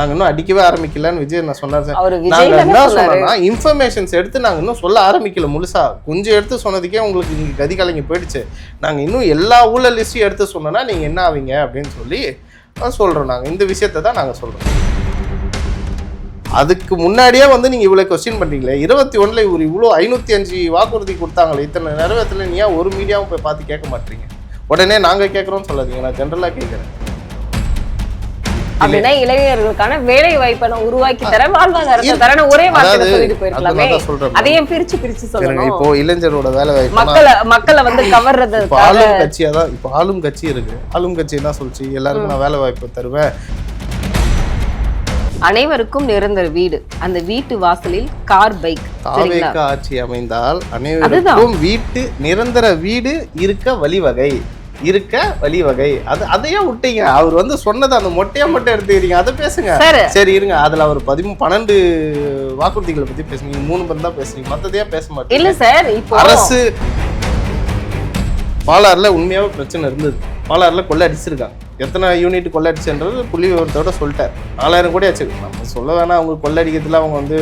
நாங்க இன்னும் அடிக்கவே ஆரம்பிக்கலன்னு விஜய் நான் சொன்னார் சார். அவரு நாங்க விஜய் என்ன சொன்னோம்னா இன்ஃபர்மேஷன்ஸ் எடுத்து நாங்க இன்னும் சொல்ல ஆரம்பிக்கல முழுசா. கொஞ்சம் எடுத்து சொன்னதுக்கே உங்களுக்கு இங்க கதி கலங்கி போயிடுச்சு. நாங்க இன்னும் எல்லா ஊழல் லிஸ்ட்டையும் எடுத்து சொன்னோம்னா நீங்க என்ன ஆவீங்க அப்படின்னு சொல்லி சொல்றோம் நாங்க. இந்த விஷயத்தை தான் நாங்க சொல்றோம். அதுக்கு முன்னாடியே வந்து நீங்க இவ்வளவு கொஸ்டின் பண்றீங்களே? இருபத்தி ஒண்ணுல இவர் இவ்வளோ ஐநூத்தி அஞ்சு வாக்குறுதி கொடுத்தாங்களே இத்தனை நிறைவேற்றல நீ ஏன் ஒரு மீடியாவும் போய் பார்த்து கேட்க மாட்டீங்க? உடனே நாங்க கேட்கறோம்னு சொல்லாதீங்க. நான் ஜென்ரலா கேட்கறேன். அப்படின்னா இளைஞர்களுக்கான வேலை வாய்ப்பை நான் உருவாக்கி தரேன் வாழ்வாதாரத்தை தரேன் ஒரே அதாவது சொல்லிட்டு போயிருக்கலாமே. அதையும் பிரிச்சு பிரிச்சு சொல்லணும். இப்போ இளைஞரோட வேலை வாய்ப்பு மக்களை மக்களை வந்து கவர்றதுக்காக ஆளும் கட்சியா தான் இப்போ ஆளும் கட்சி இருக்கு. ஆளும் கட்சி என்ன சொல்லிச்சு? எல்லாருக்கும் நான் வேலை வாய்ப்பு தருவேன். அனைவருக்கும் நிரந்தர வீடு. அந்த வீட்டு வாசலில் கார் பைக். ஆட்சி அமைந்தால் அனைவருக்கும் வீட்டு நிரந்தர வீடு இருக்க வழிவகை இருக்க வழிவகை. அது அதையே விட்டீங்க? அவர் வந்து சொன்னது அந்த மொட்டையா மட்டும் எடுத்துக்கிறீங்க. அதை பேசுங்க. சார். இருங்க. அதுல அவர் பதிமூ பன்னெண்டு வாக்குறுதிகளை பத்தி பேசுங்க நீங்க மூணு பேர் தான் பேசுறீங்க மத்ததையே பேச இல்ல மாட்டீங்க சார் இப்போ அரசு பாலாறுல உண்மையாவே பிரச்சனை இருந்தது. பாலாறுல கொள்ளை அடிச்சிருக்காங்க எத்தனை யூனிட் கொள்ளை அடிச்சுன்றது புள்ளி விவரத்தோட சொல்லிட்டேன் நாலாயிரம் கோடி ஆச்சு. நம்ம சொல்ல வேணாம். அவங்க கொள்ளை அடிக்கிறதுல அவங்க வந்து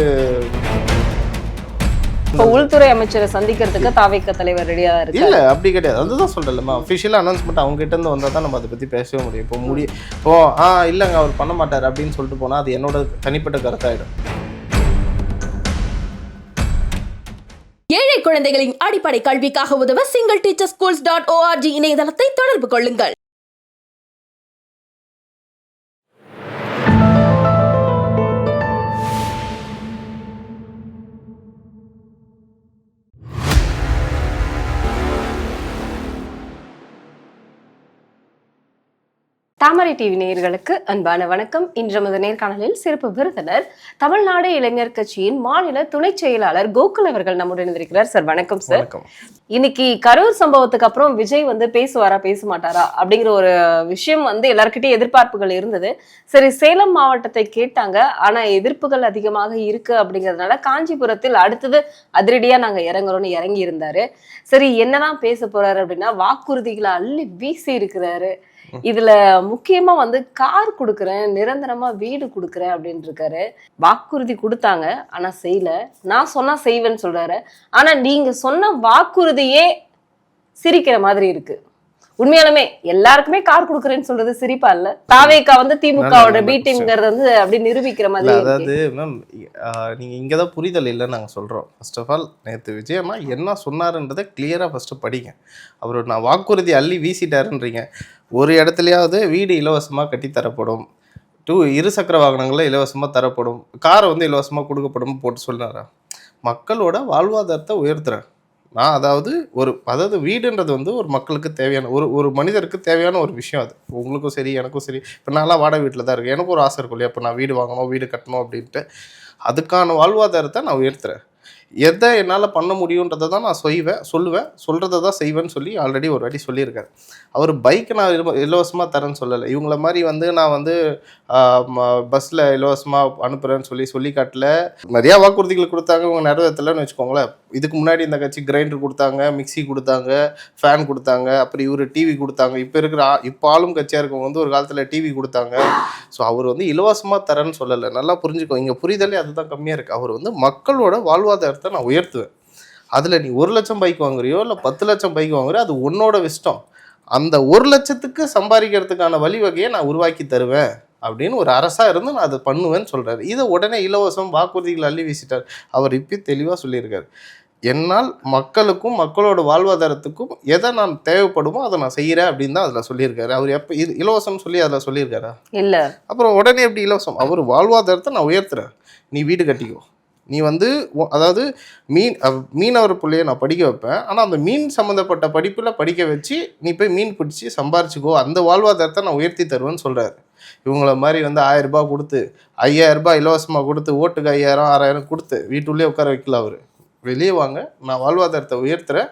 இப்போ உள்துறை அமைச்சரை சந்திக்கிறதுக்கு தாவேக்க தலைவர் ரெடியா இருக்கு இல்ல அப்படி கிடையாது. அதுதான் சொல்றேன்லமா அஃபிஷியல் அனௌன்ஸ்மெண்ட் அவங்க கிட்ட இருந்து வந்தா தான் நம்ம அதை பத்தி பேசவே முடியும். இப்போ முடி இப்போ ஆ இல்லைங்க அவர் பண்ண மாட்டார் அப்படின்னு சொல்லிட்டு போனா அது என்னோட தனிப்பட்ட கருத்தாயிடும். ஏழை குழந்தைகளின் அடிப்படை கல்விக்காக உதவ single teacher schools dot org இணையதளத்தை தொடர்பு கொள்ளுங்கள். தாமரை டிவி நேயர்களுக்கு அன்பான வணக்கம். இன்று நமது நேர்காணலில் சிறப்பு விருந்தினர் தமிழ்நாடு இளைஞர் கட்சியின் மாநில துணை செயலாளர் கோகுல் அவர்கள் நம்முடன் இருக்கிறார் சார் வணக்கம் சார். இன்னைக்கு கரூர் சம்பவத்துக்கு அப்புறம் விஜய் வந்து பேசுவாரா பேச மாட்டாரா அப்படிங்கிற ஒரு விஷயம் வந்து எல்லார்கிட்டயும் எதிர்பார்ப்புகள் இருந்தது. சரி சேலம் மாவட்டத்தை கேட்டாங்க. ஆனா எதிர்ப்புகள் அதிகமாக இருக்கு அப்படிங்கறதுனால காஞ்சிபுரத்தில் அடுத்தது அதிரடியா நாங்க இறங்குறோம்னு இறங்கி இருந்தாரு சரி என்னதான் பேச போறாரு அப்படின்னா வாக்குறுதிகளை அள்ளி வீசி இருக்கிறாரு இதுல முக்கியமா வந்து கார் கொடுக்குறேன் நிரந்தரமா வீடு கொடுக்குறேன் அப்படின்னு இருக்காரு. வாக்குறுதி கொடுத்தாங்க ஆனா செய்யல. நான் சொன்னா செய்வேன்னு சொல்றாரு. ஆனா நீங்க சொன்ன வாக்குறுதியே சிரிக்கிற மாதிரி இருக்கு. உண்மையாலுமே எல்லாருக்குமே கார் கொடுக்குறேன்னு சொல்றது சிரிப்பா இல்ல? தாவேக்கா வந்து திமுகவோட பி டீம்ங்கிறது வந்து அப்படி நிரூபிக்கிற மாதிரி. அதாவது மேம் நீங்க இங்க தான் புரிதல் இல்லைன்னு நாங்க சொல்றோம். ஃபர்ஸ்ட் ஆஃப் ஆல் நேத்து விஜயம்மா என்ன சொன்னாருன்றதை கிளியரா ஃபர்ஸ்ட் படிங்க. அவர் நான் வாக்குறுதி அள்ளி வீசிட்டாருன்றீங்க. ஒரு இடத்துலயாவது வீடு இலவசமா கட்டி தரப்படும் டூ இருசக்கர வாகனங்களும் இலவசமா தரப்படும். காரை வந்து இலவசமா கொடுக்கப்படும் போட்டு சொன்னாரா? மக்களோட வாழ்வாதாரத்தை உயர்த்துறேன். நான் அதாவது ஒரு அதாவது வீடுன்றது வந்து ஒரு மக்களுக்கு தேவையான ஒரு ஒரு மனிதருக்கு தேவையான ஒரு விஷயம் அது. உங்களுக்கும் சரி எனக்கும் சரி. இப்போ நான்லாம் வாடகை வீட்டில் தான் இருக்கேன். எனக்கு ஒரு ஆசை இருக்கும் இல்லையா? இப்போ நான் வீடு வாங்கணும் வீடு கட்டணும் அப்படின்ட்டு. அதுக்கான வாழ்வாதாரத்தை நான் உயர்த்துறேன். எதை என்னால் பண்ண முடியுன்றதை தான் நான் செய்வேன் சொல்லுவேன். சொல்கிறத தான் செய்வேன்னு சொல்லி ஆல்ரெடி ஒரு வாட்டி சொல்லியிருக்காரு. அவர் பைக் நான் இலவசமாக தரேன்னு சொல்லலை. இவங்கள மாதிரி வந்து நான் வந்து பஸ்ஸில் இலவசமாக அனுப்புகிறேன்னு சொல்லி சொல்லி காட்டல. நிறையா வாக்குறுதிகள் கொடுத்தாங்க இவங்க நிறைவேற்றலன்னு வச்சுக்கோங்களேன். இதுக்கு முன்னாடி இந்த கட்சி கிரைண்டர் கொடுத்தாங்க மிக்ஸி கொடுத்தாங்க ஃபேன் கொடுத்தாங்க அப்புறம் இவர் டிவி கொடுத்தாங்க. இப்போ இருக்கிற இப்போ ஆளும் கட்சியாக இருக்கவங்க வந்து ஒரு காலத்தில் டிவி கொடுத்தாங்க. ஸோ அவர் வந்து இலவசமாக தரேன்னு சொல்லலை. நல்லா புரிஞ்சுக்கோ இங்கே புரிதலே அதுதான் கம்மியாக இருக்குது அவர் வந்து மக்களோட வாழ்வாதாரத்தை நான் உயர்த்துவேன். அதில் நீ ஒரு லட்சம் பைக் வாங்குறியோ இல்லை பத்து லட்சம் பைக் வாங்குறியோ அது உன்னோட இஷ்டம். அந்த ஒரு லட்சத்துக்கு சம்பாதிக்கிறதுக்கான வழிவகையை நான் உருவாக்கி தருவேன் அப்படின்னு ஒரு அரசாக இருந்து நான் அதை பண்ணுவேன்னு சொல்கிறாரு இதை உடனே இலவசம் வாக்குறுதிகள் அள்ளி வீசிட்டார். அவர் இப்போ தெளிவாக சொல்லியிருக்காரு. என்னால் மக்களுக்கும் மக்களோட வாழ்வாதாரத்துக்கும் எதை நான் தேவைப்படுமோ அதை நான் செய்கிறேன் அப்படின்னு தான் அதில் சொல்லியிருக்காரு. அவர் எப்போ இது இலவசம் சொல்லி அதில் சொல்லியிருக்காரா? இல்ல. அப்புறம் உடனே எப்படி இலவசம்? அவர் வாழ்வாதாரத்தை நான் உயர்த்துறேன். நீ வீடு கட்டிக்கோ. நீ வந்து அதாவது மீன் மீனவர் பிள்ளைய நான் படிக்க வைப்பேன். ஆனால் அந்த மீன் சம்மந்தப்பட்ட படிப்பில் படிக்க வச்சு நீ போய் மீன் பிடிச்சி சம்பாரிச்சுக்கோ. அந்த வாழ்வாதாரத்தை நான் உயர்த்தி தருவேன்னு சொல்கிறாரு இவங்கள மாதிரி வந்து ஆயிரம் ரூபாய் கொடுத்து ஐயாயிரம் ரூபாய் இலவசமாக கொடுத்து ஓட்டுக்கு ஐயாயிரம் ஆறாயிரம் கொடுத்து வீட்டுள்ளே உட்கார வைக்கல அவர். வெளியே வாங்க நான் வாழ்வாதாரத்தை உயர்த்துறேன்.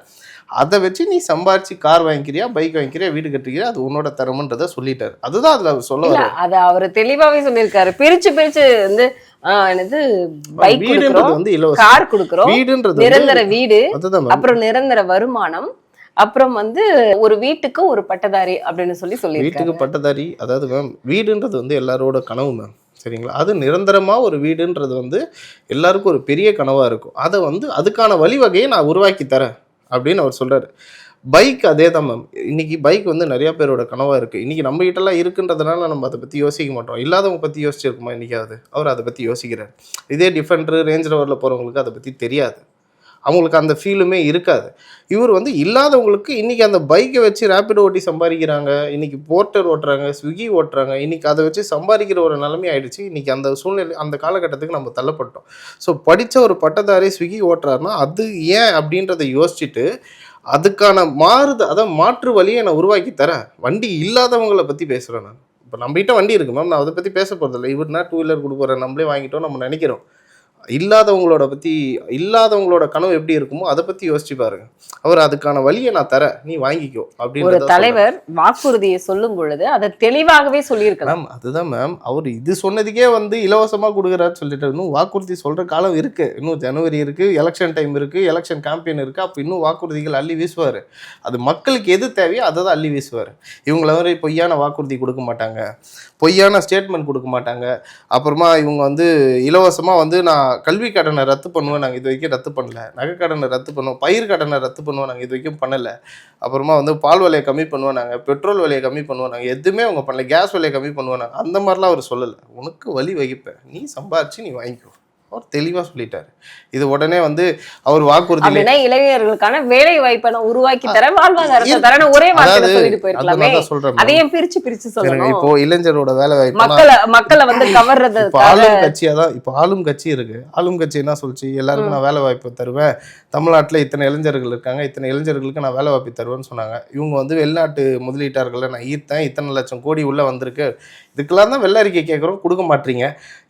அதை வச்சு நீ சம்பாரிச்சு கார் வாங்கிக்கிறியா பைக் வாங்கிக்கிறியா வீடு கட்டிக்கிறியா அது உன்னோட திறமைன்றதை சொல்லிட்டாரு. அதுதான் அதில் அவர் சொல்ல. அத அவரு தெளிவாவே சொல்லியிருக்காரு. பிரிச்சு பிரிச்சு வந்து என்னது பைக் கொடுக்குறோம் கார் கொடுக்குறோம். நிரந்தர வீடு. அப்புறம் நிரந்தர வருமானம் அப்புறம் வந்து ஒரு வீட்டுக்கு ஒரு பட்டதாரி அப்படின்னு சொல்லி சொல்லியிருக்காரு வீட்டுக்கு பட்டதாரி அதாவது மேம் வீடுன்றது வந்து எல்லாரோட கனவு மேம் சரிங்களா? அது நிரந்தரமாக ஒரு வீடுன்றது வந்து எல்லாருக்கும் ஒரு பெரிய கனவாக இருக்கும். அதை வந்து அதுக்கான வழிவகையை நான் உருவாக்கி தரேன் அப்படின்னு அவர் சொல்கிறாரு பைக் அதே தான் மேம் இன்னைக்கு பைக் வந்து நிறைய பேரோட கனவாக இருக்குது இன்றைக்கி நம்ம கிட்டலாம் இருக்குன்றதுனால நம்ம அதை பற்றி யோசிக்க மாட்டோம். இல்லாதவங்க பற்றி யோசிச்சிருக்குமா இன்றைக்காவது அவர் அதை பற்றி யோசிக்கிறார். இதே டிஃபெண்டர் ரேஞ்ச் ரவரில் போகிறவங்களுக்கு அதை பற்றி தெரியாது. அவங்களுக்கு அந்த ஃபீலுமே இருக்காது. இவர் வந்து இல்லாதவங்களுக்கு இன்றைக்கி அந்த பைக்கை வச்சு ரேப்பிடோ ஓட்டி சம்பாதிக்கிறாங்க. இன்றைக்கி போர்ட்டர் ஓட்டுறாங்க ஸ்விக்கி ஓட்டுறாங்க. இன்றைக்கி அதை வச்சு சம்பாதிக்கிற ஒரு நிலைமை ஆயிடுச்சு. இன்றைக்கி அந்த சூழ்நிலை அந்த காலகட்டத்துக்கு நம்ம தள்ளப்பட்டோம். ஸோ படித்த ஒரு பட்டதாரி ஸ்விக்கி ஓட்டுறாருன்னா அது ஏன் அப்படின்றத யோசிச்சுட்டு அதுக்கான மாறுத அதான் மாற்று வழியை நான் உருவாக்கி தரேன். வண்டி இல்லாதவங்களை பற்றி பேசுகிறேன் நான். இப்போ நம்மகிட்ட வண்டி இருக்கு மேம் நான் அதை பற்றி பேச போகிறதில்ல இவர்னா டூ வீலர் கொடுக்குறேன் நம்மளே வாங்கிட்டோம் நம்ம நினைக்கிறோம். இல்லாதவங்களோட பற்றி இல்லாதவங்களோட கனவு எப்படி இருக்குமோ அதை பற்றி யோசிச்சு பாருங்க. அவர் அதுக்கான வழியை நான் தரேன். நீ வாங்கிக்கோ ஒரு அப்படின்னு தலைவர் வாக்குறுதியை சொல்லும் பொழுது அதை தெளிவாகவே சொல்லியிருக்கலாம். மேம் அதுதான் மேம். அவர் இது சொன்னதுக்கே வந்து இலவசமாக கொடுக்குறாரு சொல்லிட்டு இன்னும் வாக்குறுதி சொல்கிற காலம் இருக்குது இன்னும் ஜனவரி இருக்குது எலெக்ஷன் டைம் இருக்குது எலெக்ஷன் கேம்பெயின் இருக்குது அப்போ இன்னும் வாக்குறுதிகள் அள்ளி வீசுவார். அது மக்களுக்கு எது தேவையோ அதை தான் அள்ளி வீசுவார். இவங்கள மாதிரி பொய்யான வாக்குறுதி கொடுக்க மாட்டாங்க. பொய்யான ஸ்டேட்மெண்ட் கொடுக்க மாட்டாங்க. அப்புறமா இவங்க வந்து இலவசமாக வந்து நான் கல்வி கடனை ரத்து பண்ணுவேன் நாங்கள் இது வரைக்கும் ரத்து பண்ணல. நகை கடனை ரத்து பண்ணுவோம் பயிர் கடனை ரத்து பண்ணுவோம் நாங்கள் இது வரைக்கும் பண்ணலை. அப்புறமா வந்து பால் விலையை கம்மி பண்ணுவோம் நாங்கள் பெட்ரோல் விலையை கம்மி பண்ணுவோம் நாங்கள் எதுவுமே அவங்க பண்ணல. கேஸ் விலையை கம்மி பண்ணுவோம் நாங்கள் அந்த மாதிரிலாம் அவர் சொல்லலை. உனக்கு வழி வகிப்பேன். நீ சம்பாரிச்சு நீ வாங்கிக்கோ. அவர் தெளிவாக சொல்லிட்டாரு. இது உடனே வந்து அவர் அப்படின்னா இளைஞர்களுக்கான வேலை வாய்ப்பை உருவாக்கி தரேன் வாழ்வாதாரத்தை தரேன் ஒரே அதாவது சொல்லிட்டு போயிருக்கலாமே. அதையும் பிரிச்சு பிரிச்சு சொல்லணும். இப்போ இளைஞரோட வேலை வாய்ப்பு மக்களை மக்களை வந்து கவர்றதுக்காக ஆளும் கட்சியா தான் இப்போ ஆளும் கட்சி இருக்கு. ஆளும் கட்சி என்ன சொல்லுச்சு? எல்லாருக்கும் நான் வேலை வாய்ப்பு தருவேன். தமிழ்நாட்டுல இத்தனை இளைஞர்கள் இருக்காங்க இத்தனை இளைஞர்களுக்கு நான் வேலை வாய்ப்பு தருவேன்னு சொன்னாங்க. இவங்க வந்து வெளிநாட்டு முதலீட்டாளர்களை நான் ஈர்த்தேன். இத்தனை லட்சம் கோடி உள்ள வந்திருக்கு. இதுக்கெல்லாம் தான் வெள்ள அறிக்கை கேட்குறோம் கொடுக்க மாட்டீங்க.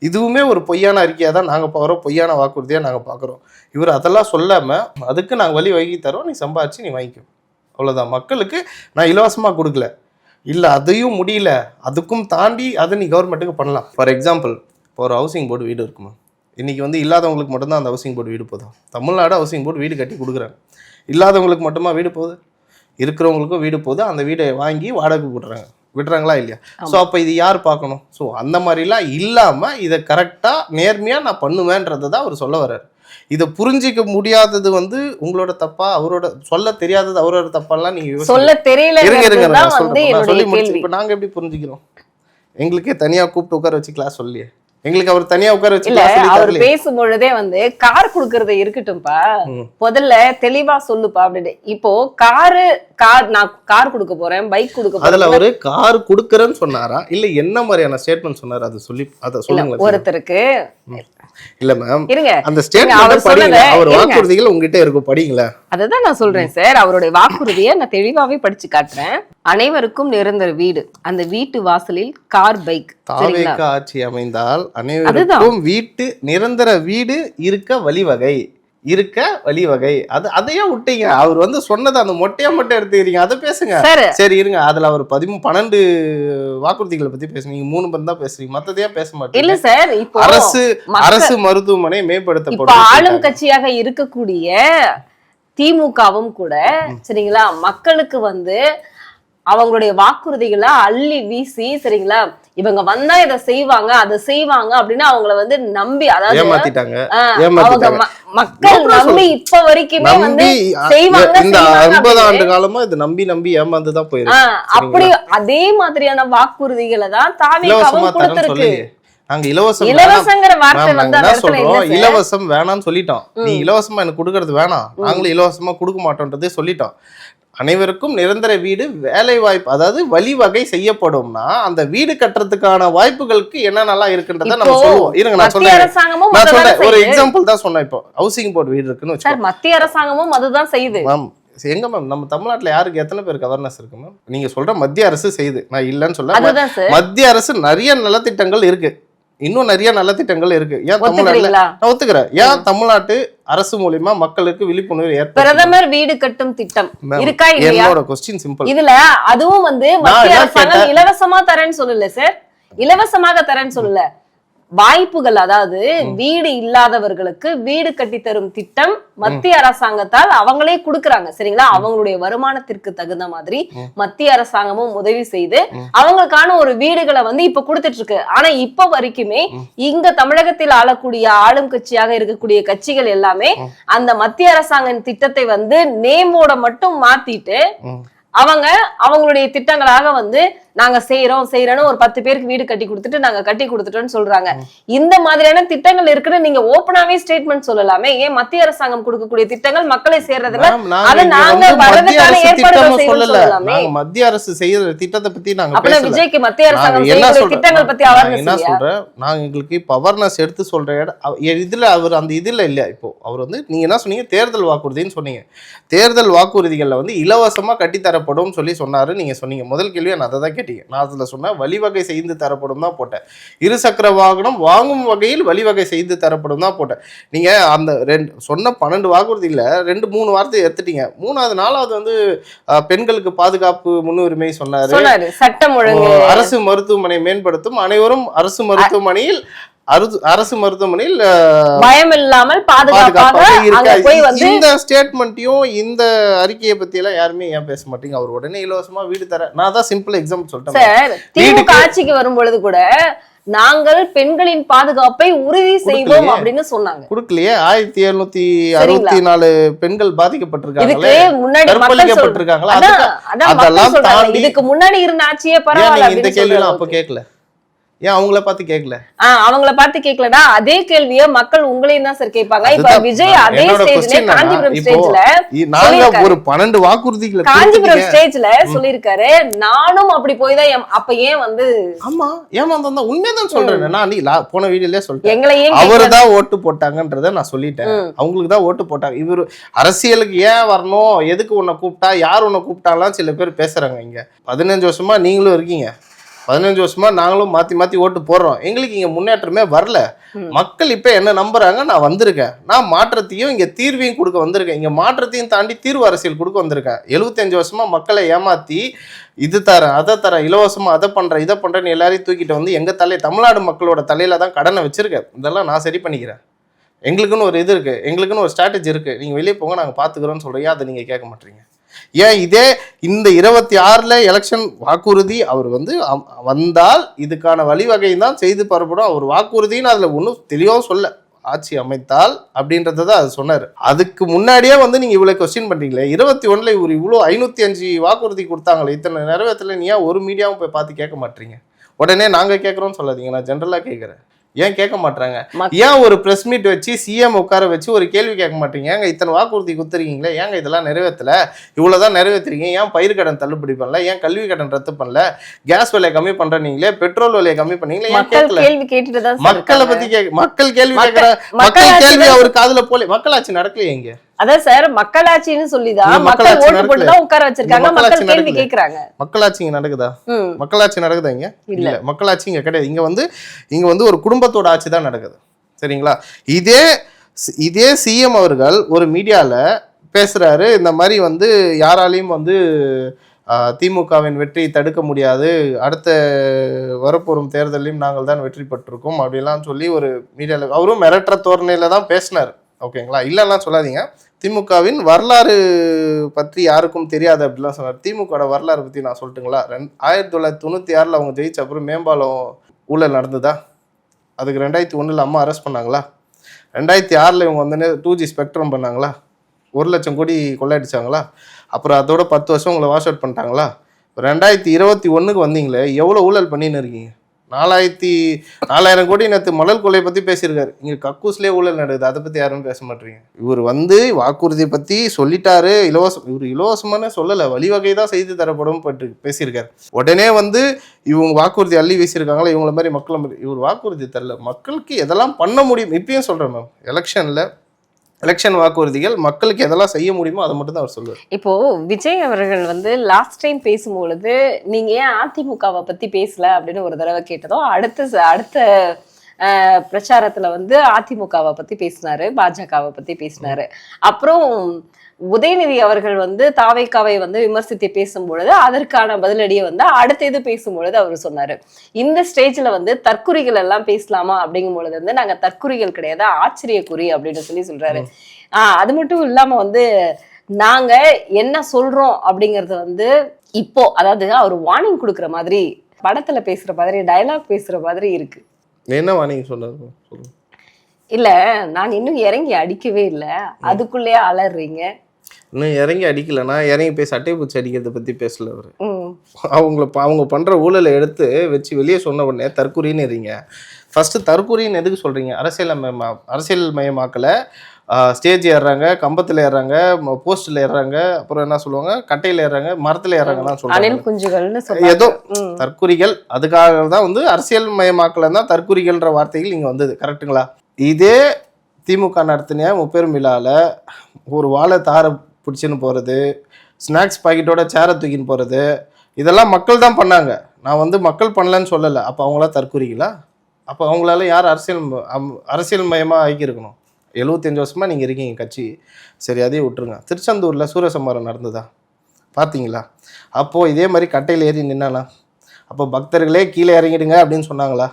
இதுவுமே ஒரு பொய்யான அறிக்கையாக தான் நாங்கள் பார்க்குறோம் பொய்யான வாக்குறுதியாக நாங்கள் பார்க்குறோம். இவர் அதெல்லாம் சொல்லாமல் அதுக்கு நாங்கள் வழி வகி தரோம் நீ சம்பாதிச்சு நீ வாங்கிக்கோ. அவ்வளோதான் மக்களுக்கு நான் இலவசமாக கொடுக்கல. இல்லை அதையும் முடியல. அதுக்கும் தாண்டி அதை நீ கவர்மெண்ட்டுக்கு பண்ணலாம். ஃபார் எக்ஸாம்பிள் இப்போ ஒரு ஹவுசிங் போர்டு வீடு இருக்குமா? இன்றைக்கி வந்து இல்லாதவங்களுக்கு மட்டும்தான் அந்த ஹவுசிங் போர்டு வீடு போதும். தமிழ்நாடு ஹவுசிங் போர்டு வீடு கட்டி கொடுக்குறாங்க. இல்லாதவங்களுக்கு மட்டுமா வீடு போகுது? இருக்கிறவங்களுக்கும் வீடு போகுது. அந்த வீடை வாங்கி வாடகை விடுறாங்க. விடுறாங்களா இல்லையா? ஸோ அப்போ இது யார் பார்க்கணும்? ஸோ அந்த மாதிரிலாம் இல்லாமல் இதை கரெக்டாக நேர்மையாக நான் பண்ணுவேன்றதை தான் அவர் சொல்ல வர்றாரு. இதை புரிஞ்சிக்க முடியாதது வந்து உங்களோட தப்பா அவரோட சொல்ல தெரியாதது அவரோட தப்பாலாம் நீங்க சொல்ல தெரியல இருங்க இருங்க நான் சொல்றேன். சொல்லி முடிச்சு இப்போ நாங்க எப்படி புரிஞ்சுக்கிறோம்? எங்களுக்கே தனியா கூப்பிட்டு உட்கார வச்சு கிளாஸ் சொல்லியே எங்களுக்கு அவர் தனியா உட்கார வச்சு அவர் தரலையே. பேசும் பொழுதே வந்து கார் குடுக்கறது இருக்கட்டும்பா. முதல்ல தெளிவா சொல்லுப்பா அப்படின்னு இப்போ காரு கார் நான் கார் கொடுக்க போறேன் பைக் கொடுக்க அதுல போறேன். அவரு கார் குடுக்கறேன்னு சொன்னாரா? இல்ல என்ன மாதிரியான ஸ்டேட்மெண்ட் சொன்னாரு? அதை சொல்லி அதை சொல்லுங்க ஒருத்தருக்கு இல்ல மேம் இருங்க. அந்த ஸ்டேட்மெண்ட் படிங்க அவர். வாக்குறுதிகள் உங்ககிட்ட இருக்கும் படிங்களேன் அததான் நான் சொல்றேன் சார் அவருடைய வாக்குறுதியை நான் தெளிவாவே படிச்சு காட்டுறேன். அனைவருக்கும் நிரந்தர வீடு. அந்த வீட்டு வாசலில் கார் பைக் தாவேக்க ஆட்சி அமைந்தால் அனைவருக்கும் வீட்டு நிரந்தர வீடு இருக்க வழிவகை. இருக்க வழிவகை. அது அதையே விட்டீங்க. அவர் வந்து சொன்னது அந்த மொட்டையா மட்டும் எடுத்துக்கிறீங்க. அதை பேசுங்க. சார். இருங்க. அதுல அவர் பதிமூ பன்னெண்டு வாக்குறுதிகளை பத்தி பேசுனீங்க மூணு பேர் தான் பேசுறீங்க. மத்ததையே பேச இல்ல மாட்டீங்க சார் இப்போ அரசு அரசு மருத்துவமனை மேம்படுத்தப்படும் ஆளும். கட்சியாக இருக்கக்கூடிய திமுகவும் கூட சரிங்களா மக்களுக்கு வந்து அவங்களுடைய வாக்குறுதிகளை அள்ளி வீசி சரிங்களா இவங்க வந்தா இதை செய்வாங்க அதை செய்வாங்க அப்படின்னு அவங்கள வந்து நம்பி அதாவது ஏமாத்திட்டாங்க. மக்கள் நம்பி இப்ப வரைக்குமே வந்து செய்வாங்க இந்த ஐம்பது. ஆண்டு காலமா இது நம்பி நம்பி ஏமாந்து தான் ஆ, போயிருக்கு அப்படி அதே மாதிரியான வாக்குறுதிகளை தான் தரேன்னு கொடுத்திருக்கு. நாங்க இலவசம். இலவசங்கிற வார்த்தை என்ன சொல்றோம். இலவசம் வேணாம்னு சொல்லிட்டோம். நீ. இலவசமா எனக்கு கொடுக்கறது வேணாம். நாங்களும் இலவசமா கொடுக்க மாட்டோம்ன்றதே சொல்லிட்டோம். அனைவருக்கும் நிரந்தர வீடு வேலை வாய்ப்பு அதாவது வழிவகை செய்யப்படும்னா அந்த வீடு கட்டுறதுக்கான வாய்ப்புகளுக்கு என்னென்னலாம் இருக்குன்றத நம்ம சொல்லுவோம். இருங்க நான் சொல்றேன். அரசாங்கமும் நான் சொல்றேன். ஒரு. எக்ஸாம்பிள் தான் சொன்னேன் இப்போ. ஹவுசிங் போர்டு வீடு இருக்குன்னு வச்சுக்கோ. மத்திய அரசாங்கமும் அதுதான் செய்யுது. மேம் எங்க மேம்? நம்ம தமிழ்நாட்டுல யாருக்கு எத்தனை பேருக்கு அவேர்னஸ் இருக்கு மேம்? நீங்க சொல்ற மத்திய அரசு செய்யுது. நான் இல்லைன்னு சொல்ல மத்திய அரசு நிறைய நலத்திட்டங்கள் இருக்கு. இன்னும் நிறைய நலத்திட்டங்கள் இருக்கு. ஏன் தமிழ்நாட்டுல நான் ஒத்துக்கிறேன். ஏன் தமிழ்நாட்டு அரசு மூலியமா மக்களுக்கு விழிப்புணர்வு ஏற்படுத்த பிரதமர் வீடு கட்டும் திட்டம் இருக்கா இல்லையா? என்னோட கொஸ்டின் சிம்பிள் இதுல அதுவும் வந்து மத்திய அரசாங்கம்? இலவசமா தரேன்னு சொல்லல சார் இலவசமாக தரேன்னு சொல்லல. வாய்ப்புகள் அதாவது வீடு இல்லாதவர்களுக்கு வீடு கட்டி தரும் திட்டம் மத்திய அரசாங்கத்தால் அவங்களே கொடுக்கறாங்க சரிங்களா? அவங்களுடைய வருமானத்திற்கு தகுந்த மாதிரி மத்திய அரசாங்கமும் உதவி செய்து அவங்களுக்கான ஒரு வீடுகளை வந்து இப்ப கொடுத்துட்டு இருக்கு ஆனா இப்ப வரைக்குமே இங்க தமிழகத்தில் ஆளக்கூடிய ஆளும் கட்சியாக இருக்கக்கூடிய கட்சிகள் எல்லாமே அந்த மத்திய அரசாங்க திட்டத்தை வந்து நேமோட மட்டும் மாத்திட்டு. அவங்க அவங்களுடைய திட்டங்களாக வந்து நாங்க செய்யறோம் செய்யறோம்னு ஒரு பத்து பேருக்கு வீடு கட்டி கொடுத்துட்டு நாங்க கட்டி கொடுத்துட்டோம்னு சொல்றாங்க. இந்த மாதிரியான திட்டங்கள் இருக்குன்னு நீங்க ஓப்பனாவே ஸ்டேட்மெண்ட் சொல்லலாமே. ஏன் மத்திய அரசாங்கம் கொடுக்கக்கூடிய திட்டங்கள் மக்களை சேர்றதுல? அது நாங்க மத்திய அரசு ஏற்பாடுகள் சொல்லலாமே. மத்திய செய்யற திட்டத்தை பத்தி நாங்க விஜய்க்கு மத்திய அரசாங்கம் செய்யக்கூடிய திட்டங்கள் பத்தி அவேர்னஸ் என்ன சொல்றேன்? நாங்க எங்களுக்கு இப்ப அவேர்னஸ் எடுத்து சொல்ற இதுல அவர் அந்த இதுல இல்ல இப்போ. அவர் வந்து நீங்க என்ன சொன்னீங்க? தேர்தல் வாக்குறுதின்னு சொன்னீங்க. தேர்தல் வாக்குறுதிகள்ல வந்து இலவசமா கட்டித்தரப்படும் சொல்லி சொன்னாரு நீங்க சொன்னீங்க. முதல் கேள்வியை நான் அதை தான் கேட்டீங்க நான் அதுல சொன்னேன் வழிவகை செய்து தரப்படும் தான் போட்டேன். இருசக்கர வாகனம் வாங்கும் வகையில் வழிவகை செய்து தரப்படும் தான் போட்டேன். நீங்க அந்த ரெண்டு சொன்ன பன்னெண்டு வாக்குறுதியில ரெண்டு மூணு வார்த்தை எடுத்துட்டீங்க. மூணாவது நாலாவது வந்து பெண்களுக்கு பாதுகாப்பு முன்னுரிமை சொன்னாரு. அரசு மருத்துவமனை மேம்படுத்தும் அனைவரும் அரசு மருத்துவமனையில் அரசு மருத்துவமனையில் பயம் இல்லாமல் பாதுகாப்பாக இந்த ஸ்டேட்மெண்ட்டையும் இந்த அறிக்கையை பத்தி எல்லாம் யாருமே ஏன் பேச மாட்டீங்க? அவர் உடனே இலவசமா வீடு தர நான் தான் சிம்பிள் எக்ஸாம்பிள் சொல்லிட்டேன் திமுக ஆட்சிக்கு வரும் பொழுது கூட நாங்கள் பெண்களின் பாதுகாப்பை உறுதி செய்வோம். அப்படின்னு சொன்னாங்க. கொடுக்கலையே. ஆயிரத்தி எழுநூத்தி? அறுபத்தி நாலு பெண்கள் பாதிக்கப்பட்டிருக்காங்களே. இதுக்கு முன்னாடி இருந்த ஆட்சியே பரவாயில்ல இந்த கேள்வி. அப்ப கேட்கல ஏன் அவங்கள பார்த்து கேட்கல ஆஹ் அவங்கள பார்த்து கேட்கலடா அதே கேள்விய மக்கள் உங்களையும் தான் சார் கேட்பாங்க. இப்ப விஜய் நான் அதே ஸ்டேஜ்ல காஞ்சிபுரம் ஸ்டேஜ்ல நாங்க. ஒரு பன்னெண்டு வாக்குறுதிகளை காஞ்சிபுரம். ஸ்டேஜ்ல சொல்லியிருக்காரு. நானும் அப்படி போய் தான் அப்ப ஏன் வந்து ஆமா ஏமாந்தம் தான். உண்மைதான் சொல்றேன். நான் நீ போன வீடியோலயே சொல்லிட்டேன். எங்களை அவர்? தான் ஓட்டு போட்டாங்கன்றத நான் சொல்லிட்டேன். அவங்களுக்கு தான் ஓட்டு போட்டாங்க. இவர் அரசியலுக்கு ஏன் வரணும்? எதுக்கு உன்னை கூப்பிட்டா? யார் உன்னை கூப்பிட்டாலாம் சில பேர் பேசுறாங்க இங்க. பதினஞ்சு வருஷமா நீங்களும் இருக்கீங்க. பதினஞ்சு வருஷமா நாங்களும் மாத்தி மாத்தி ஓட்டு போடுறோம். எங்களுக்கு இங்க முன்னேற்றமே வரல. மக்கள் இப்ப என்ன நம்புறாங்க? நான் வந்திருக்கேன். நான் மாற்றத்தையும் இங்க தீர்வையும் கொடுக்க வந்திருக்கேன். இங்க மாற்றத்தையும் தாண்டி தீர்வு அரசியல் கொடுக்க வந்திருக்கேன். எழுபத்தஞ்சு வருஷமா மக்களை ஏமாத்தி இது தரேன் அதை தரேன் இலவசமா அதை பண்றேன் இதை பண்றேன்னு எல்லாரையும் தூக்கிட்டு வந்து எங்க தலை தமிழ்நாடு மக்களோட தலையில தான் கடனை வச்சிருக்கேன். இதெல்லாம் நான் சரி பண்ணிக்கிறேன். எங்களுக்குன்னு ஒரு இது இருக்கு. எங்களுக்குன்னு ஒரு ஸ்ட்ராட்டஜி இருக்கு. நீங்க வெளியே போங்க நாங்க பாத்துக்கிறோம்னு சொல்றீங்க. அதை நீங்க கேட்க மாட்டீங்க. ஏன் இதே இந்த இருபத்தி ஆறில் எலெக்ஷன் வாக்குறுதி அவர் வந்து வந்தால் இதுக்கான வழிவகை தான் செய்து பரப்படும் அவர் வாக்குறுதின்னு அதில் ஒன்றும் தெளிவாக சொல்ல. ஆட்சி அமைத்தால் அப்படின்றத தான் அது சொன்னார். அதுக்கு முன்னாடியே வந்து நீங்கள் இவ்வளோ கொஸ்டின் பண்ணுறீங்களே இருபத்தி ஒன்றில் இவர் இவ்வளோ ஐநூற்றி அஞ்சு வாக்குறுதி கொடுத்தாங்களே? இத்தனை நேரத்தில் நீ ஏன் ஒரு மீடியாவும் போய் பார்த்து கேட்க மாட்டீங்க? உடனே நாங்கள் கேட்குறோம்னு சொல்லாதீங்க. நான் ஜென்ரலாக கேட்குறேன். ஏன் கேட்க மாட்டாங்க ஏன் ஒரு பிரஸ் மீட் வச்சு சிஎம் உட்கார வச்சு ஒரு கேள்வி கேட்க மாட்டீங்க? ஏங்க இத்தனை வாக்குறுதி கொடுத்துருக்கீங்களே? ஏங்க இதெல்லாம் நிறைவேற்றல இவ்வளவுதான் நிறைவேற்றுறீங்க ஏன் பயிர் கடன் தள்ளுபடி பண்ணல? ஏன் கல்வி கடன் ரத்து பண்ணல? கேஸ் விலையை கம்மி பண்றீங்களே? பெட்ரோல் விலையை கம்மி பண்ணீங்களே? ஏன் கேட்கல? மக்களை. பத்தி கேட்க மக்கள் கேள்வி கேட்கிற மக்கள் கேள்வி அவர் காதுல போல மக்களாட்சி நடக்கலையே இங்க? அதான் சார் மக்களாட்சின்னு சொல்லிதான் மக்கள் மக்களாட்சி ஓட்டு போட்டு தான் உட்கார வச்சிருக்காங்க. மக்கள் மக்களாட்சி கேள்வி. கேக்குறாங்க. மக்களாட்சி இங்க நடக்குதா? மக்களாட்சி நடக்குதா இங்க? இல்ல. மக்களாட்சி இங்க கிடையாது. இங்க வந்து இங்க வந்து ஒரு குடும்பத்தோட ஆட்சி தான் நடக்குது. சரிங்களா? இதே இதே சிஎம் அவர்கள் ஒரு மீடியால பேசுறாரு. இந்த மாதிரி வந்து யாராலையும் வந்து திமுகவின் வெற்றி தடுக்க முடியாது. அடுத்த வரப்போறும் தேர்தலையும் நாங்கள் தான் வெற்றி பெற்றிருக்கோம். அப்படிலாம் சொல்லி ஒரு மீடியால அவரும் மிரட்டுற தோரணையில தான் பேசினார். ஓகேங்களா? இல்லைலாம் சொல்லாதீங்க. திமுகவின் வரலாறு பற்றி யாருக்கும் தெரியாது அப்படிலாம் சொன்னார். திமுகவோட வரலாறு பற்றி நான் சொல்லட்டுங்களா? ரெண்டு ஆயிரத்தி தொள்ளாயிரத்தி தொண்ணூற்றி ஆறில் அவங்க ஜெயிச்ச அப்புறம் மேம்பாலம் ஊழல் நடந்ததா? அதுக்கு ரெண்டாயிரத்தி ஒன்றில் அம்மா அரெஸ்ட் பண்ணாங்களா? ரெண்டாயிரத்தி ஆறில் இவங்க வந்தோடனே டூ ஜி ஸ்பெக்ட்ரம் பண்ணாங்களா? ஒரு லட்சம் கோடி கொள்ளையடிச்சாங்களா? அப்புறம் அதோட பத்து வருஷம் உங்களை வாஷ் அவுட் பண்ணிட்டாங்களா? ரெண்டாயிரத்தி இருபத்தி ஒன்றுக்கு வந்தீங்களே எவ்வளோ ஊழல் பண்ணின்னு இருக்கீங்க? நாலாயிரத்தி நாலாயிரம் கோடி நேற்று மணல் கொலை பற்றி பேசியிருக்காரு. இங்கே கக்கூஸ்லேயே ஊழல் நடக்குது. அதை பற்றி யாரும் பேச மாட்டீங்க. இவர் வந்து வாக்குறுதியை பற்றி சொல்லிட்டாரு. இலவசம் இவர் இலவசமான சொல்லலை. வழிவகை தான் செய்து தரப்படும் பட்டு பேசியிருக்காரு. உடனே வந்து இவங்க வாக்குறுதி அள்ளி வீசியிருக்காங்களா? இவங்கள மாதிரி மக்களை மாதிரி இவர் வாக்குறுதி தரல. மக்களுக்கு எதெல்லாம் பண்ண முடியும்? இப்பயும் சொல்கிறேன் மேம். எலெக்ஷனில் எலெக்ஷன் வாக்குறுதிகள் மக்களுக்கு எதெல்லாம் செய்ய முடியுமோ அதை மட்டும் தான் அவர் சொல்லுவார். இப்போ விஜய் அவர்கள் வந்து லாஸ்ட் டைம் பேசும்பொழுது நீங்க ஏன் அதிமுகவை பத்தி பேசல? அப்படின்னு ஒரு தடவை கேட்டதோ அடுத்த அடுத்த பிரச்சாரத்துல வந்து அதிமுகவை பத்தி பேசினாரு பாஜகவை பத்தி பேசினாரு. அப்புறம் உதயநிதி அவர்கள் வந்து தாவைக்காவை வந்து விமர்சித்து பேசும் பொழுது அதற்கான பதிலடியை வந்து அடுத்த இது பேசும் பொழுது அவர் சொன்னாரு. இந்த ஸ்டேஜ்ல வந்து தற்குறிகள் எல்லாம் பேசலாமா அப்படிங்கும் பொழுது வந்து நாங்க தற்குறிகள் கிடையாது ஆச்சரியக்குறி அப்படின்னு சொல்லி சொல்றாரு. ஆஹ் அது மட்டும் இல்லாம வந்து நாங்க என்ன சொல்றோம் அப்படிங்கறது வந்து இப்போ அதாவது அவர் வார்னிங் கொடுக்குற மாதிரி படத்துல பேசுற மாதிரி டயலாக் பேசுற மாதிரி இருக்கு. நீங்க சொன்னது சொல்லுங்க இல்ல நாங்க இன்னும் இறங்கி அடிக்கவே இல்ல. அதுக்குள்ளேயே அலறீங்க. இன்னும் இறங்கி அடிக்கலன்னா இறங்கி போய் சட்டை பூச்சி அடிக்கிறத பத்தி பேசல அவரு. அவங்கள அவங்க பண்ற ஊழலை எடுத்து வச்சு வெளியே சொன்ன உடனே தற்குறின்னு இருங்க ஃபர்ஸ்ட் தற்குறின்னு எதுக்கு சொல்றீங்க? அரசியல் மயமா அரசியல் மயமாக்கல. ஸ்டேஜ் ஏறுறாங்க கம்பத்துல ஏறுறாங்க போஸ்ட்ல ஏறுறாங்க அப்புறம் என்ன சொல்லுவாங்க? கட்டையில ஏறுறாங்க மரத்துல ஏறுறாங்கலாம் குஞ்சுகள்னு ஏதோ. தற்குறிகள். அதுக்காக தான் வந்து அரசியல் மயமாக்கல தான் தற்குறிகள்ன்ற வார்த்தைகள் இங்க வந்தது. கரெக்ட்டுங்களா இதே திமுக நடத்தின முப்பெரும் விழால ஒரு வாழை தாரை பிடிச்சின்னு போகிறது ஸ்நாக்ஸ் பாக்கெட்டோட சேரை தூக்கின்னு போகிறது இதெல்லாம் மக்கள் தான் பண்ணாங்க. நான் வந்து மக்கள் பண்ணலன்னு சொல்லலை. அப்போ அவங்களா தற்கூறிங்களா அப்போ அவங்களால யார் அரசியல் அரசியல் மயமாக ஆகியிருக்கணும்? எழுபத்தஞ்சு வருஷமாக நீங்கள் இருக்கீங்க கட்சி. சரி அதே விட்டுருங்க. திருச்செந்தூரில் சூரசம்மாரம் நடந்ததா? பார்த்தீங்களா அப்போது இதே மாதிரி கட்டையில் ஏறி நின்னானா? அப்போ பக்தர்களே கீழே இறங்கிடுங்க அப்படின்னு சொன்னாங்களா?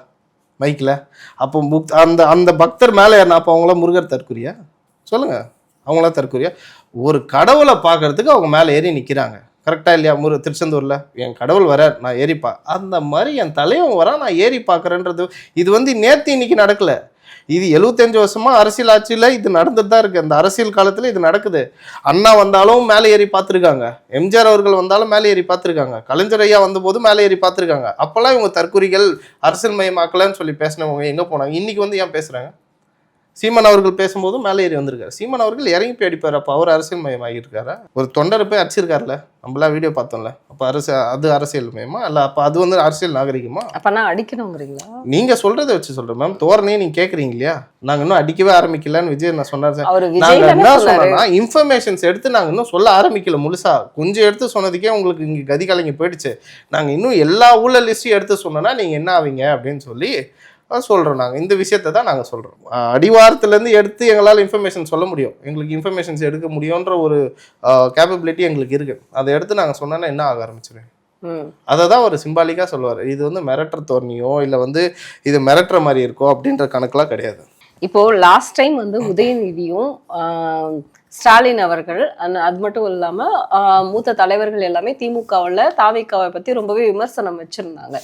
மைக்கில் அப்போ புக் அந்த அந்த பக்தர் மேலே ஏறினா அப்போ அவங்களாம் முருகர் தற்குறியா? சொல்லுங்கள் அவங்களாம் தற்குறியா? ஒரு கடவுளை பார்க்கறதுக்கு அவங்க மேலே ஏறி நிற்கிறாங்க கரெக்டாக இல்லையா முரு திருச்செந்தூரில்? என் கடவுள் வர நான் ஏறிப்பா அந்த மாதிரி என் தலைவன் வரா நான் ஏறி பார்க்குறேன்றது. இது வந்து நேற்று இன்னைக்கு நடக்கலை. இது எழுபத்தஞ்சு வருஷமாக அரசியல் ஆட்சியில் இது நடந்துட்டு தான் இருக்குது அந்த அரசியல் காலத்தில் இது நடக்குது. அண்ணா வந்தாலும் மேலே ஏறி பார்த்துருக்காங்க. எம்ஜிஆர் அவர்கள் வந்தாலும் மேலே ஏறி பார்த்துருக்காங்க. கலைஞர் ஐயா வந்தபோது மேலே ஏறி பார்த்துருக்காங்க. அப்போல்லாம் இவங்க தற்குறிகள் அரசியல் மயமாக்கலன்னு சொல்லி பேசினவங்க எங்கே போனாங்க? இன்றைக்கி வந்து ஏன் பேசுகிறாங்க சீமான் அவர்கள் பேசும்போது மேலே ஏறி வந்திருக்காரு. சீமான் அவர்கள் இறங்கி போய் அடிப்பார்? அப்போ அவர் அரசியல் மயமாகி இருக்காரா ஒரு தொண்டரை போய் அடிச்சிருக்காருல நம்மளாம் வீடியோ பார்த்தோம்ல. அப்போ அரசு அது அரசியல் மயமா? இல்லை அப்போ அது வந்து அரசியல் நாகரிகமா? அப்ப நான் அடிக்கணுங்கிறீங்களா? நீங்க சொல்றதை வச்சு சொல்றேன் மேம் தோரணையே நீங்க கேக்குறீங்க இல்லையா? நாங்க இன்னும் அடிக்கவே ஆரம்பிக்கலன்னு விஜய் நான் சொன்னாரு அவரு நாங்க விஜய் என்ன சொன்னோம்னா இன்ஃபர்மேஷன்ஸ் எடுத்து நாங்க இன்னும் சொல்ல ஆரம்பிக்கல முழுசா. கொஞ்சம் எடுத்து சொன்னதுக்கே உங்களுக்கு இங்க கதி கலங்கி போயிடுச்சு. நாங்க இன்னும் எல்லா ஊழல் லிஸ்டையும் எடுத்து சொன்னோம்னா நீங்க என்ன ஆவீங்க அப்படின்னு சொல்லி அஹ் சொல்றோம் நாங்க. இந்த விஷயத்தை தான் நாங்க சொல்றோம். அஹ் அடிவாரத்துல இருந்து எடுத்து எங்களால இன்ஃபர்மேஷன் சொல்ல முடியும். எங்களுக்கு இன்ஃபர்மேஷன்ஸ் எடுக்க முடியும்ன்ற ஒரு கேப்பபிலிட்டி எங்களுக்கு இருக்கு. அதை எடுத்து நாங்க சொன்னோன்னா என்ன ஆக ஆரம்பிச்சிருவேன். அதை தான் ஒரு சிம்பாலிக்காக சொல்லுவார். இது வந்து மிரட்டுற தோரணையோ இல்லை வந்து இது மிரட்டுற மாதிரி இருக்கோ அப்படின்ற கணக்கெலாம் கிடையாது. இப்போ லாஸ்ட் டைம் வந்து உதயநிதியும் ஸ்டாலின் அவர்கள் அந்த- அது மட்டும் இல்லாம ஆஹ், மூத்த தலைவர்கள் எல்லாமே திமுகவுல தாவிக்காவை பத்தி ரொம்பவே விமர்சனம் வச்சிருந்தாங்க.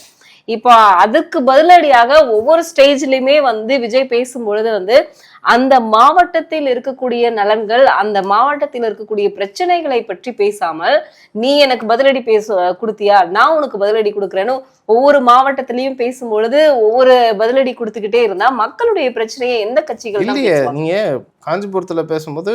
இப்போ அதுக்கு பதிலடியாக ஒவ்வொரு ஸ்டேஜ்லயுமே வந்து விஜய் பேசும் பொழுது வந்து அந்த மாவட்டத்தில் இருக்கக்கூடிய நலன்கள் அந்த மாவட்டத்தில் இருக்கக்கூடிய பிரச்சனைகளை பற்றி பேசாமல் நீ எனக்கு பதிலடி பேச கொடுத்தியா நான் உனக்கு பதிலடி கொடுக்குறேன்னு ஒவ்வொரு மாவட்டத்திலையும் பேசும் பொழுது ஒவ்வொரு பதிலடி கொடுத்துக்கிட்டே இருந்தா மக்களுடைய பிரச்சனையை எந்த கட்சிகள் இல்லையே? நீங்கள் காஞ்சிபுரத்தில் பேசும்போது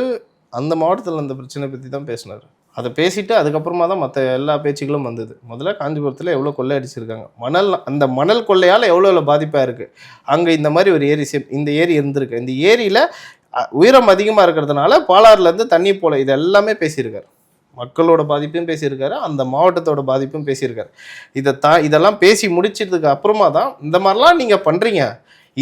அந்த மாவட்டத்தில் அந்த பிரச்சனை பற்றி தான் பேசினார் அதை பேசிட்டு அதுக்கப்புறமா தான் மற்ற எல்லா பேச்சுகளும் வந்தது. முதல்ல காஞ்சிபுரத்தில் எவ்வளோ கொள்ளை அடிச்சிருக்காங்க மணல் அந்த மணல் கொள்ளையால் எவ்வளோ எவ்வளோ பாதிப்பாக இருக்குது அங்கே இந்த மாதிரி ஒரு ஏரி செப்- இந்த ஏரி இருந்திருக்கு. இந்த ஏரியில் உயரம் அதிகமாக இருக்கிறதுனால பாலாறுலேருந்து தண்ணி போல இது எல்லாமே பேசியிருக்காரு. மக்களோட பாதிப்பும் பேசியிருக்காரு அந்த மாவட்டத்தோட பாதிப்பும் பேசியிருக்காரு. இதை தான் இதெல்லாம் பேசி முடிச்சதுக்கு அப்புறமா தான் இந்த மாதிரிலாம் நீங்கள் பண்ணுறீங்க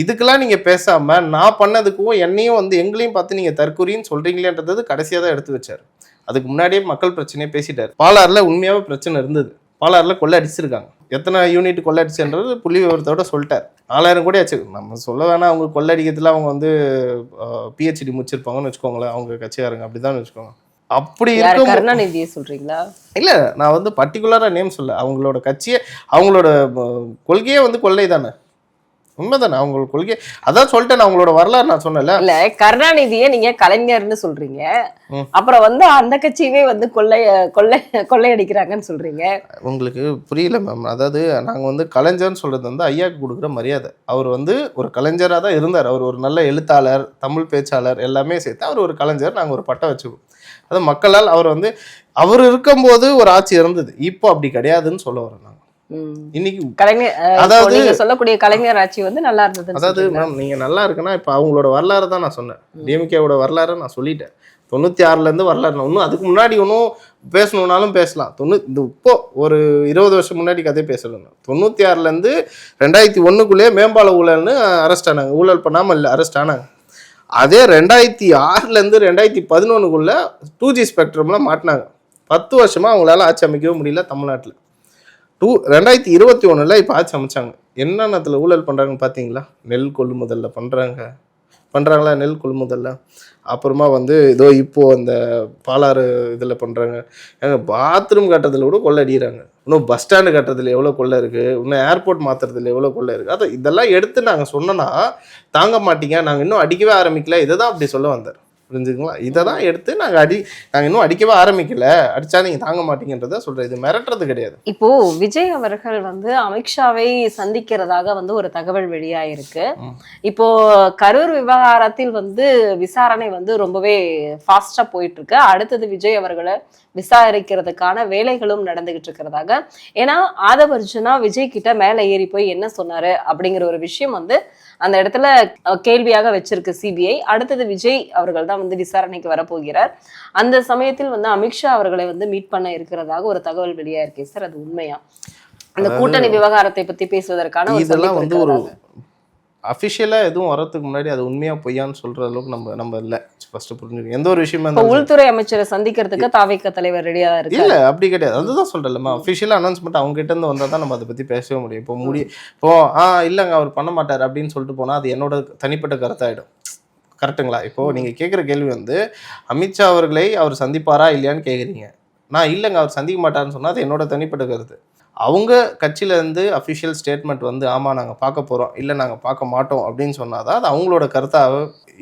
இதுக்கெல்லாம் நீங்கள் பேசாமல் நான் பண்ணதுக்கும் என்னையும் வந்து எங்களையும் பார்த்து நீங்கள் தற்கொலைன்னு சொல்கிறீங்களேன்றது கடைசியாக தான் எடுத்து வச்சார். அதுக்கு முன்னாடியே மக்கள் பிரச்சனையை பேசிட்டார். பாலாறில் உண்மையாகவே பிரச்சனை இருந்தது. பாலாறில் கொள்ளை அடிச்சிருக்காங்க எத்தனை யூனிட் கொள்ளை அடிச்சுன்றது புள்ளி விவரத்தோட சொல்லிட்டார். நாலாயிரம் கூட ஆச்சு. நம்ம சொல்ல வேணாம் அவங்க கொள்ளை அடிக்கிறதுல அவங்க வந்து பிஹெச்டி முடிச்சிருப்பாங்கன்னு வச்சுக்கோங்களேன். அவங்க கட்சியாருங்க அப்படிதான் வச்சுக்கோங்க. அப்படி இருக்கும் கருணாநிதியை சொல்றீங்களா? இல்லை நான் வந்து பர்டிகுலராக நேம் சொல்ல அவங்களோட கட்சியே அவங்களோட கொள்கையே வந்து கொள்ளை தானே உண்மைதானே? அவங்களோட கொள்கை அதான் சொல்லிட்டேன் அவங்களோட வரலாறு நான் சொன்னேன்ல. இல்ல கருணாநிதியை நீங்க கலைஞர்னு சொல்றீங்க. அப்புறம் வந்து அந்த கட்சியவே வந்து கொள்ளை கொள்ளை கொள்ளையடிக்கிறாங்கன்னு சொல்றீங்க. உங்களுக்கு புரியல மேம் அதாவது நாங்கள் வந்து கலைஞர்னு சொல்கிறது வந்து ஐயாவுக்கு கொடுக்குற மரியாதை. அவர் வந்து ஒரு கலைஞராக தான் இருந்தார். அவர் ஒரு நல்ல எழுத்தாளர் தமிழ் பேச்சாளர் எல்லாமே சேர்த்து அவர் ஒரு கலைஞர் நாங்கள் ஒரு பட்டம் வச்சுக்கோம் அது மக்களால் அவர் வந்து அவர் இருக்கும்போது ஒரு ஆட்சி இருந்தது. இப்போ அப்படி கிடையாதுன்னு சொல்ல வரோம் நாங்கள். இன்னைக்கு கலைஞர் அதாவது- நீங்க சொல்லக்கூடிய கலைஞர் ஆட்சி வந்து நல்லா இருந்ததுன்னு அதாவது? மேம் நீங்கள் நல்லா இருக்குன்னா இப்போ அவங்களோட வரலாறு தான் நான் சொன்னேன். டிஎம்கேவோட வரலாறு நான் சொல்லிட்டேன். தொண்ணூற்றி ஆறுலேருந்து வரலாறு இன்னும் அதுக்கு முன்னாடி ஒன்றும் பேசணுன்னாலும் பேசலாம். தொண்ணூ இது இப்போ ஒரு இருபது வருஷம் முன்னாடி கதை பேசலாம் தொண்ணூற்றி ஆறுலேருந்து ரெண்டாயிரத்தி ஒன்றுக்குள்ளேயே மேம்பால ஊழல்னு அரெஸ்ட் ஆனாங்க. ஊழல் பண்ணாமல் இல்லை அரெஸ்ட் ஆனாங்க. அதே ரெண்டாயிரத்தி ஆறுலேருந்து ரெண்டாயிரத்தி பதினொன்றுக்குள்ள டூ ஜி ஸ்பெக்ட்ரமில் மாட்டினாங்க. பத்து வருஷமாக அவங்களால ஆட்சி அமைக்கவே முடியல தமிழ்நாட்டில். டூ ரெண்டாயிரத்தி இருபத்தி ஒன்றில் இப்போ ஆட்சி அமைச்சாங்க. என்னென்னத்தில் ஊழல் பண்ணுறாங்கன்னு பார்த்தீங்களா நெல் கொள்முதலில் பண்ணுறாங்க பண்ணுறாங்களா நெல் கொள்முதலில்? அப்புறமா வந்து ஏதோ இப்போது அந்த பாலாறு இதில் பண்ணுறாங்க ஏங்க பாத்ரூம் கட்டுறதுல கூட கொள்ளை அடிக்கிறாங்க. இன்னும் பஸ் ஸ்டாண்டு கட்டுறதுல எவ்வளோ கொள்ளை இருக்குது இன்னும் ஏர்போர்ட் மாற்றுறதுல எவ்வளோ கொள்ளை இருக்குது அதை இதெல்லாம் எடுத்து நாங்கள் சொன்னோன்னா தாங்க மாட்டீங்க. நாங்கள் இன்னும் அடிக்கவே ஆரம்பிக்கல. இதை தான் அப்படி சொல்ல வந்தார். புரிஞ்சுங்களா இதை தான் எடுத்து நாங்கள் அடி நாங்கள் இன்னும் அடிக்கவே ஆரம்பிக்கல. அடிச்சா நீங்கள் தாங்க மாட்டீங்கன்றத சொல்கிறேன் இது மிரட்டுறது கிடையாது. இப்போ விஜய் அவர்கள் வந்து அமித்ஷாவை சந்திக்கிறதாக வந்து ஒரு தகவல் வெளியாயிருக்கு. இப்போ கரூர் விவகாரத்தில் வந்து விசாரணை வந்து ரொம்பவே ஃபாஸ்டா போயிட்டு இருக்கு அடுத்தது விஜய் அவர்களை விசாரிக்கிறதுக்கான வேலைகளும் நடந்துகிட்டு இருக்கிறதாக. ஏன்னா ஆதவர்ஜுனா விஜய் கிட்ட மேல ஏறி போய் என்ன சொன்னாரு அப்படிங்கிற ஒரு விஷயம் வந்து அந்த இடத்துல கேள்வியாக வச்சிருக்கு சிபிஐ. அடுத்தது விஜய் அவர்கள் தான் வந்து விசாரணைக்கு வரப்போகிறார். அந்த சமயத்தில் வந்து அமித்ஷா அவர்களை வந்து மீட் பண்ண இருக்கிறதாக ஒரு தகவல் வெளியா இருக்கே சார் அது உண்மையா? அந்த கூட்டணி விவகாரத்தை பத்தி பேசுவதற்கான ஒரு இதெல்லாம் வந்து ஒரு. அஃபிஷியலாக எதுவும் வரதுக்கு முன்னாடி அது உண்மையா பொய்யான்னு சொல்கிற அளவுக்கு நம்ம நம்ம இல்லை. ஃபர்ஸ்ட் புரிஞ்சுக்கணும் எந்த ஒரு விஷயமா உள்துறை அமைச்சரை சந்திக்கிறதுக்கு தாவேக்க தலைவர் ரெடியா இருக்கு இல்ல அப்படி கிடையாது. அதுதான் சொல்றேன்லம்மா. அஃபிஷியலாக அனௌன்ஸ்மெண்ட் அவங்க கிட்ட இருந்து வந்தால் தான் நம்ம அதை பத்தி பேசவே முடியும். இப்போ முடி இப்போ ஆ இல்லைங்க அவர் பண்ண மாட்டார் அப்படின்னு சொல்லிட்டு போனா அது என்னோட தனிப்பட்ட கருத்தாயிடும். கரெக்ட்டுங்களா? இப்போ நீங்க கேட்குற கேள்வி வந்து அமித்ஷா அவர்களை அவர் சந்திப்பாரா இல்லையான்னு கேக்குறீங்க. நான் இல்லைங்க அவர் சந்திக்க மாட்டாருன்னு சொன்னா அது என்னோட தனிப்பட்ட கருத்து. அவங்க கட்சியிலேருந்து அஃபிஷியல் ஸ்டேட்மெண்ட் வந்து ஆமாம் நாங்கள் பார்க்க போகிறோம் இல்லை நாங்கள் பார்க்க மாட்டோம். அப்படின்னு சொன்னாதான் அது அவங்களோட கருத்தாக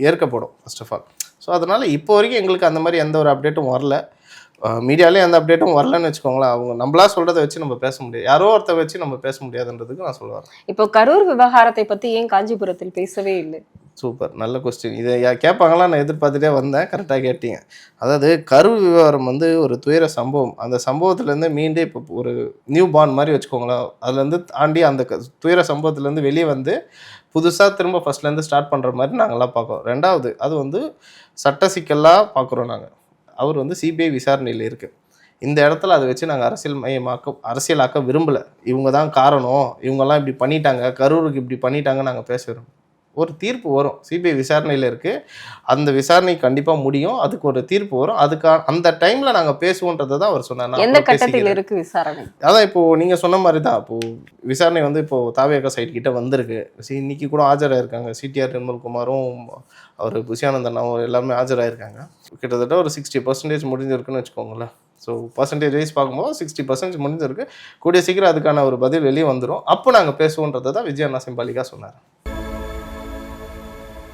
ஏற்கப்படும் ஃபர்ஸ்ட் ஆஃப் ஆல் ஸோ அதனால் இப்போ வரைக்கும் எங்களுக்கு அந்த மாதிரி எந்த ஒரு அப்டேட்டும் வரல. மீடியாலே எந்த அப்டேட்டும் வரலன்னு வச்சுக்கோங்களேன். அவங்க நம்மளா சொல்றதை வச்சு நம்ம பேச முடியாது. யாரோ ஒருத்தர் வச்சு நம்ம பேச முடியாதுன்றதுக்கு நான் சொல்லுவேன் இப்போ கரூர் விவகாரத்தை பத்தி ஏன் காஞ்சிபுரத்தில் பேசவே இல்லை? சூப்பர். நல்ல கொஸ்டின் இதை கேட்பாங்களா? நான் எதிர்பார்த்துட்டே வந்தேன். கரெக்டாக கேட்டீங்க. அதாவது கரு விவகாரம் வந்து ஒரு துயர சம்பவம். அந்த சம்பவத்துலேருந்து மீண்டு இப்போ ஒரு நியூ பார்ன் மாதிரி வச்சுக்கோங்களேன். அதுலேருந்து தாண்டி அந்த துயர சம்பவத்துலேருந்து வெளியே வந்து புதுசாக திரும்ப ஃபர்ஸ்ட்லேருந்து ஸ்டார்ட் பண்ணுற மாதிரி நாங்கள்லாம் பார்க்குறோம். ரெண்டாவது அது வந்து சட்ட சிக்கலாக பார்க்குறோம் நாங்கள் அவர் வந்து சிபிஐ விசாரணையில் இருக்குது இந்த இடத்துல அதை வச்சு நாங்கள் அரசியல் மயமாக்க அரசியலாக்க விரும்பலை. இவங்க தான் காரணம். இவங்கெல்லாம் இப்படி பண்ணிட்டாங்க. கரூருக்கு இப்படி பண்ணிட்டாங்க நாங்கள் பேசுகிறோம் ஒரு தீர்ப்பு வரும். சிபிஐ விசாரணையில் இருக்குது அந்த விசாரணை கண்டிப்பாக முடியும். அதுக்கு ஒரு தீர்ப்பு வரும். அதுக்கா அந்த டைமில் நாங்கள் பேசுவோன்றதை தான் அவர் சொன்னார். எந்த கட்டத்தில் பேசிக்கிறேன். இருக்கு விசாரணை? அதான் இப்போ நீங்க சொன்ன மாதிரி தான் இப்போ விசாரணை வந்து இப்போ தாவேகா சைட் கிட்ட வந்திருக்கு. இன்னைக்கு கூட ஆஜராயிருக்காங்க. சிடிஆர் நிர்மல்குமாரும் அவர் புஷியானந்தன் அவங்க எல்லாமே ஆஜராயிருக்காங்க. கிட்டத்தட்ட ஒரு சிக்ஸ்டி பர்சன்டேஜ் முடிஞ்சிருக்குன்னு வச்சுக்கோங்களேன். ஸோ பர்சன்டேஜ் வைஸ் பார்க்கும்போது சிக்ஸ்டி பர்சன்டேஜ் முடிஞ்சிருக்கு. கூடிய சீக்கிரம் அதுக்கான ஒரு பதில் வெளியே வந்துடும் அப்போ நாங்கள் பேசுவோன்றதை தான் விஜய் அண்ணா சிம்பாலிக்கா சொன்னார்.